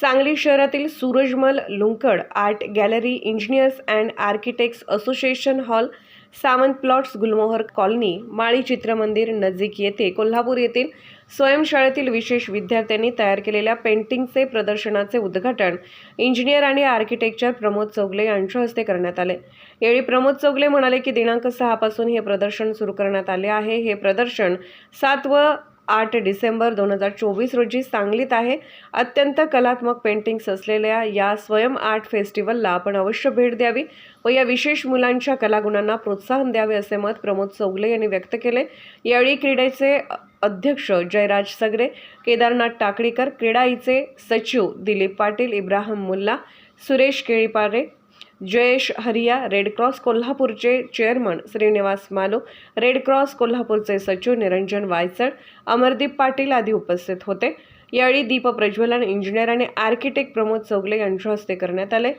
सांगली शहरातील Surajmal Lunkad art gallery engineers and architects association hall Sawant plots Gulmohar colony Mali Chitramandir नजीक येथे कोल्हापूर येथील स्वयंशाळेतील विशेष विद्यार्थ्यांनी तयार केलेल्या पेंटिंगचे प्रदर्शनाचे उद्घाटन इंजिनियर आणि आर्किटेक्चर प्रमोद चौगले यांच्या हस्ते करण्यात आले. यावेळी प्रमोद चौगले म्हणाले की दिनांक सहापासून हे प्रदर्शन सुरू करण्यात आले आहे. हे प्रदर्शन सात व आठ डिसेंबर दोन हजार चोवीस रोजी सांगलीत आहे. अत्यंत कलात्मक पेंटिंग्स असलेल्या या स्वयं आर्ट फेस्टिवलला आपण अवश्य भेट द्यावी व या विशेष मुलांच्या कलागुणांना प्रोत्साहन द्यावे असे मत प्रमोद चौगले यांनी व्यक्त केले. यावेळी क्रीडेचे अध्यक्ष जयराज सगरे केदारनाथ टाकळीकर क्रीडाईचे सचिव दिलीप पाटील इब्राहिम मुल्ला सुरेश केळीपारे जयेश हरिया रेड क्रॉस कोल्हापूरचे chairman Shrinivas Malo red cross कोल्हापूरचे सचिव निरंजन वायचड अमरदीप पाटील आदी उपस्थित होते. यावेळी दीप प्रज्वलन इंजिनियर आणि आर्किटेक्ट प्रमोद चौगले यांच्या हस्ते करण्यात आले.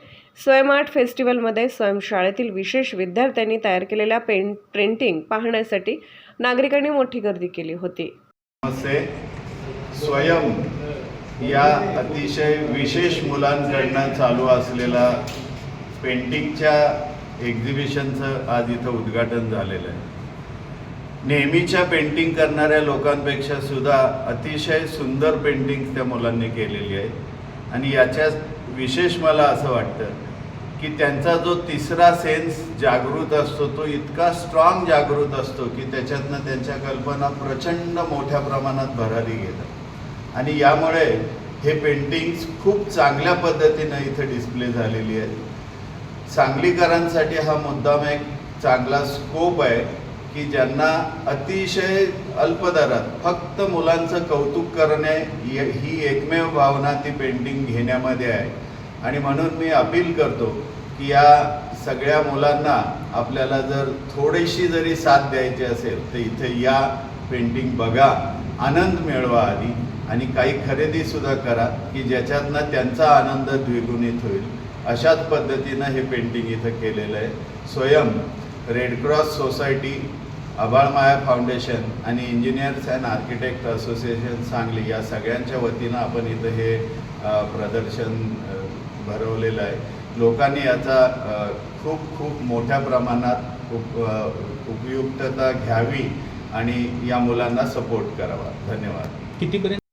स्वयंआर्ट फेस्टिवलमध्ये स्वयंशाळेतील विशेष विद्यार्थ्यांनी तयार केलेल्या पेंट प्रिंटिंग पाहण्यासाठी नागरिकांनी मोठी गर्दी केली होती. स्वयं या अतिशय विशेष मुलांकडनं चालू असलेला पेंटिंगच्या एक्झिबिशनचं आज इथं उद्घाटन झालेलं आहे. नेहमीच्या पेंटिंग करणाऱ्या लोकांपेक्षा सुद्धा अतिशय सुंदर पेंटिंग त्या मुलांनी केलेली आहे. आणि याच्यात विशेष मला असं वाटतं की त्यांचा जो तिसरा सेन्स जागृत असतो तो इतका स्ट्रॉंग जागृत असतो की त्याच्यातनं त्यांच्या कल्पना प्रचंड मोठ्या प्रमाणात भरारी घेतात. आणि यामुळे हे पेंटिंग्स खूप चांगल्या पद्धतीनं इथं डिस्प्ले झालेली आहेत. सांगलीकरांसाठी हा मुद्दाम एक चांगला स्कोप आहे की ज्यांना अतिशय अल्प दरात फक्त मुलांचं कौतुक करणे ही एकमेव भावना ती पेंटिंग घेण्यामध्ये आहे. आणि म्हणून मी अपील करतो की या सगळ्या मुलांना आपल्याला जर थोडीशी जरी साथ द्यायची असेल तर इथे या पेंटिंग बघा आनंद मिळवा आधी आणि काही खरेदीसुद्धा करा की ज्याच्यातनं त्यांचा आनंद द्विगुणित होईल. अशाच पद्धतीनं हे पेंटिंग इथं केलेलं आहे. Swayam red cross society Aabalmaya foundation आणि engineers and architect association Sangli या सगळ्यांच्या वतीनं आपण इथं हे प्रदर्शन भरवलेलं आहे. लोकांनी याचा खूप खूप मोठ्या प्रमाणात उप उपयुक्तता घ्यावी आणि या मुलांना सपोर्ट करावा. धन्यवाद. कितीपर्यंत?